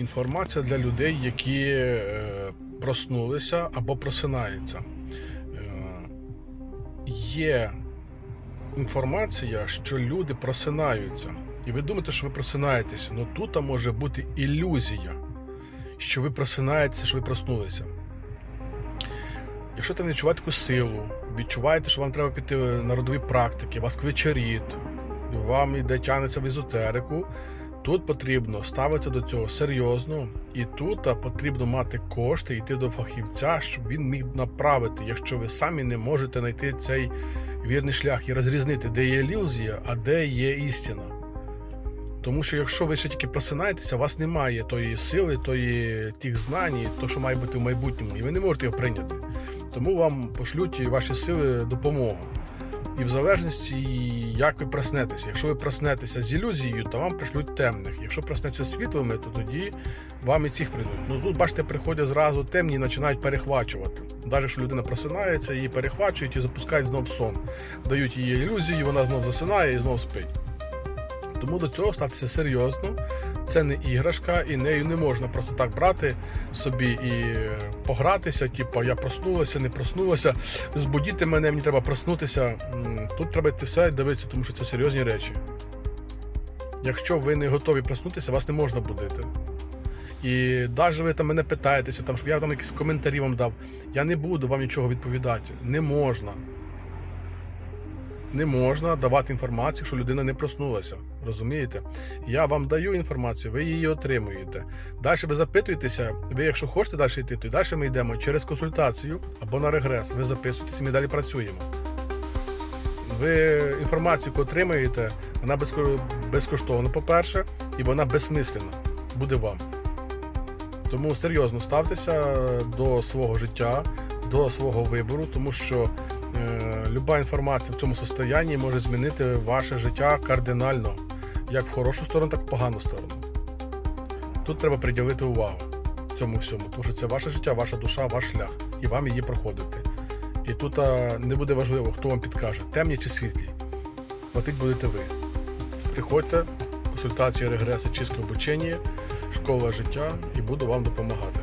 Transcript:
Інформація для людей, які е, проснулися або просинаються. Е, Є інформація, що люди просинаються. І ви думаєте, що ви просинаєтеся. але тут може бути ілюзія, що ви просинаєтеся, що ви проснулися. Якщо не відчуваєте таку силу, відчуваєте, що вам треба піти на родові практики, вас квичеріт, вам іде тягнеться в езотерику, тут потрібно ставитися до цього серйозно, і тут потрібно мати кошти, йти до фахівця, щоб він міг направити, якщо ви самі не можете знайти цей вірний шлях і розрізнити, де є ілюзія, а де є істина. Тому що якщо ви ще тільки просинаєтеся, у вас немає тої сили, тої тих знань, то, що має бути в майбутньому, і ви не можете його прийняти. Тому вам пошлють ваші сили допомогу. І в залежності, як ви проснетеся. Якщо ви проснетеся з ілюзією, то вам пришлють темних. Якщо проснеться світлими, то тоді вам і цих прийдуть. Ну тут, бачите, приходять зразу темні і починають перехвачувати. Навіть якщо людина просинається, її перехвачують і запускають знов сон. Дають їй ілюзії, вона знов засинає і знов спить. Тому до цього ставтеся серйозно. Це не іграшка, і нею не можна просто так брати собі і погратися. Типу, я проснулася, не проснулася. Збудіти мене, мені треба проснутися. Тут треба йти все і дивитися, тому що це серйозні речі. Якщо ви не готові проснутися, вас не можна будити. І навіть ви там мене питаєтеся, там, щоб я там якісь коментарі вам дав. Я не буду вам нічого відповідати. Не можна. Не можна давати інформацію, що людина не проснулася. Розумієте? Я вам даю інформацію, ви її отримуєте. Далі ви запитуєтеся, ви, якщо хочете далі йти, то далі ми йдемо через консультацію або на регрес. Ви записуєтесь, і ми далі працюємо. Ви інформацію, яку отримаєте, вона безко- безкоштовна, по-перше, і вона безсмисленна. Буде вам. Тому серйозно ставтеся до свого життя, до свого вибору, тому що люба інформація в цьому состоянні може змінити ваше життя кардинально, як в хорошу сторону, так і в погану сторону. Тут треба приділити увагу цьому всьому, тому що це ваше життя, ваша душа, ваш шлях, і вам її проходити. І тут а, не буде важливо, хто вам підкаже, темні чи світлі. Платить будете ви. Приходьте, консультації, регреси, чистке обучення, школа життя і буду вам допомагати.